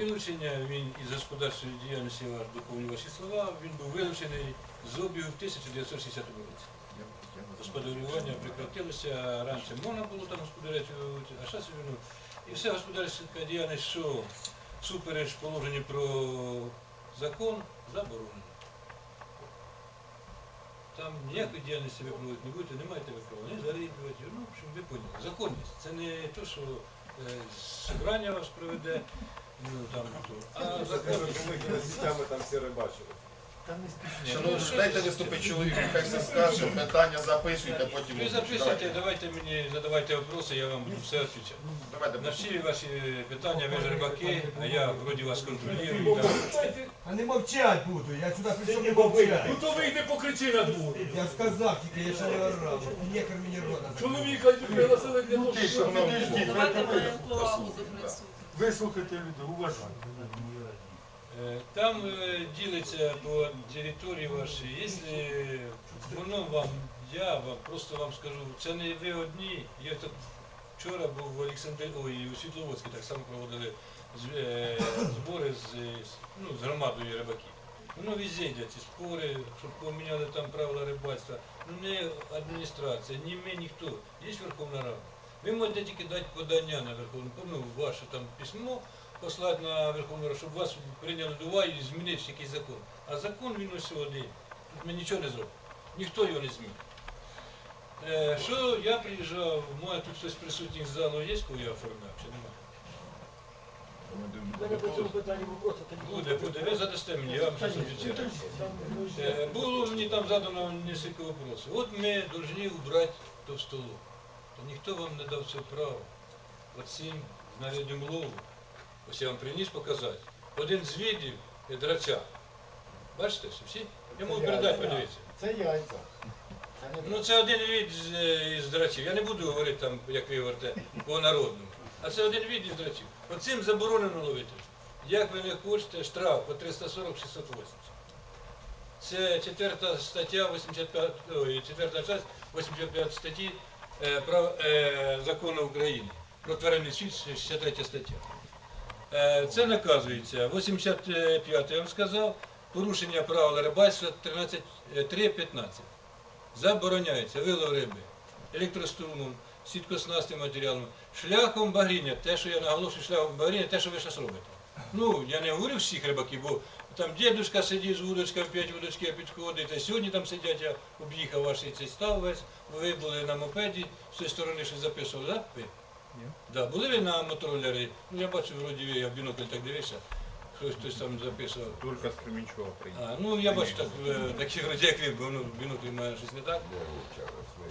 вилучення, він із господарської діяльності я вас доповню ваші слова, він був вилучений з обігу в 1960 році. Господарювання прекратилося, раніше можна було там господарювати, а зараз ну, і вся господарська діяльність, що супереч положенню про закон, заборонена. Там ніякої діяльності ви не будете, не маєте ви права, не заріблювати. Ну, в общем, ви поняли. Законність. Це не те, що е, зібрання вас проведе, ну там, а законність. Ми там всі рибачили. Шановні, дайте виступити чоловіку, хай все скаже, питання записуйте, потім. Ви записуйте, давайте мені, задавайте вопроси, я вам буду все відповідати. Давайте. На всі ваші питання, ви ж рибаки, а я вроді вас контролюю. Там. А не мовчать буду, я сюди прийшов не мовчать. Ну то вийди покричи на двор. Я сказав тільки, я ще не орав. Нехер мені рота. Чоловіка пригласили для того, щоб... Шановні, Давайте маємо повагу до присутніх. Вислухайте людей, уважайте. Е, Там е, ділиться по території вашій. Якщо воно вам, я вам просто вам скажу, це не ви одні. Я так вчора був в Олександрі, ой, у Світловодську так само проводили е, збори з- ну, з громадою рибаків. Воно везде йде ці спори, щоб поміняли там правила рибальства. Ну не адміністрація, ні ми, ніхто. Є Верховна Рада. Ви можете тільки дати подання на Верховну ну, ваше там письмо, послати на Верховну Раду, щоб вас прийняли до уваги і змінився якийсь закон. А закон він ось один. Тут ми нічого не зробимо. Ніхто його не змінить. Е, що я приїжджав, моє тут хтось присутній з залу є, коли я оформляв, чи немає? У мене по цьому питанні вопроси, тоді Буде, буде, ви задасте мені, я вам щось обіцяю. Е, Було мені там задано несколько вопросов. От ми повинні убрати товстолу. То ніхто вам не дав цього права. Оцим знаряддям лову. Ось я вам приніс показати. Один з видів драча. Бачите, що всі? Я можу передати, подивіться. Це яйця. Ну це один від з, е, із драчів. Я не буду говорити там, як ви говорите, по народному. А це один від із драчів. Оцим заборонено ловити. Як ви не хочете, штраф по 340-680. Це четверта стаття 85, ой, четверта часть 85 статті е, прав, е, закону України. Про тваринний світ 63 стаття. Е, це наказується. 85 я вам сказав, порушення правил рибальства 13.3.15. Забороняється вилов риби електрострумом, сіткоснастим матеріалом, шляхом багріння, те, що я наголошую, шляхом багріння, те, що ви зараз робите. Ну, я не говорю всіх рибаків, бо там дідуська сидить з вудочкою, п'ять вудочки підходить, а сьогодні там сидять, я об'їхав ваш цей став весь, ви були на мопеді, з цієї сторони щось записували, так? Да, були ви на мотороллері? Ну, я бачу, вроді я в бінокль так дивився, хтось, хтось там записував. Тільки з Кременчуга приїхав. А, ну я бачу так, е, такі вроді як ви, бо ну, в біноклі має щось не так.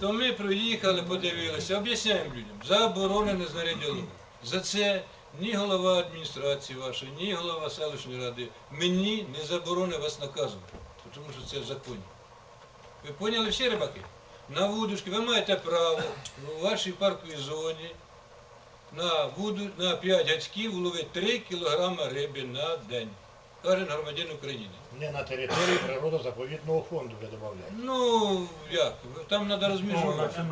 То ми проїхали, подивилися, об'ясняємо людям, заборонене знаряддя лову. За це ні голова адміністрації вашої, ні голова селищної ради мені не заборонить вас наказувати, тому що це в законі. Ви поняли всі рибаки? На вудочки ви маєте право у вашій парковій зоні на, вуду, на 5 гачків ловити 3 кг риби на день. Кожен громадянин України. Не на території природозаповідного фонду ви додаєте. Ну, як? Там треба розміжувати.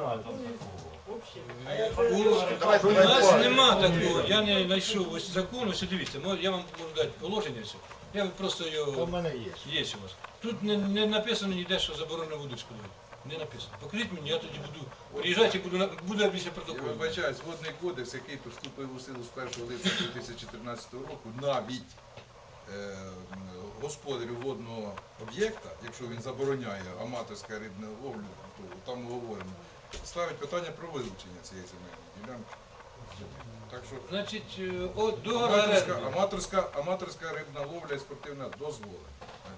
У, у нас нема такого, я не знайшов ось закон, ось дивіться, мо- я вам можу дати положення все. Я просто його мене є. є у вас. Тут не, не написано ніде, що заборонено вудочку ловити. Не написано. Покажіть мені, я тоді буду приїжджати і буду, буду після Я протоколу. вибачаюсь, водний кодекс, який вступив у силу з 1 липня 2014 року, навіть е, господарю водного об'єкта, якщо він забороняє аматорське рибне ловлю, то там говоримо, ставить питання про вилучення цієї земельної ділянки. Так що Значить, е, от аматорська, оренди. аматорська, аматорська рибна ловля і спортивна дозволена.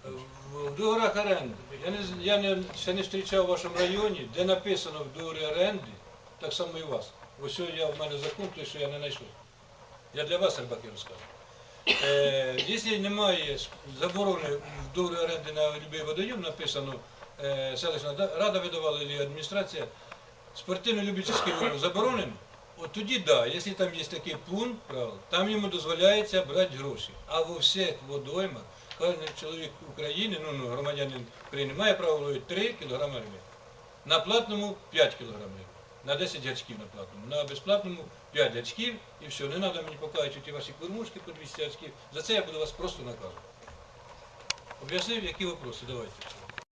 В в договорах оренди. Я, не, з- я не, ще не зустрічав в вашому районі, де написано в договорі оренди, так само і у вас. Ось я в мене закон, той, що я не знайшов. Я для вас, рибаки, розказую. Е, якщо немає с- заборони в договорі оренди на будь-який водойом, написано е, селищна да- рада видавала або адміністрація, спортивно-любительський вилов заборонено, от тоді да, якщо там є такий пункт, правил, там йому дозволяється брати гроші. А во всіх водоймах кожен чоловік України, ну, ну громадянин України, має право ловити 3 кг риби. На платному 5 кг риби. на 10 гачків на платному. На безплатному 5 гачків і все. Не треба мені показувати ті ваші кормушки по 200 гачків. За це я буду вас просто наказувати. Об'яснив, які вопроси? Давайте.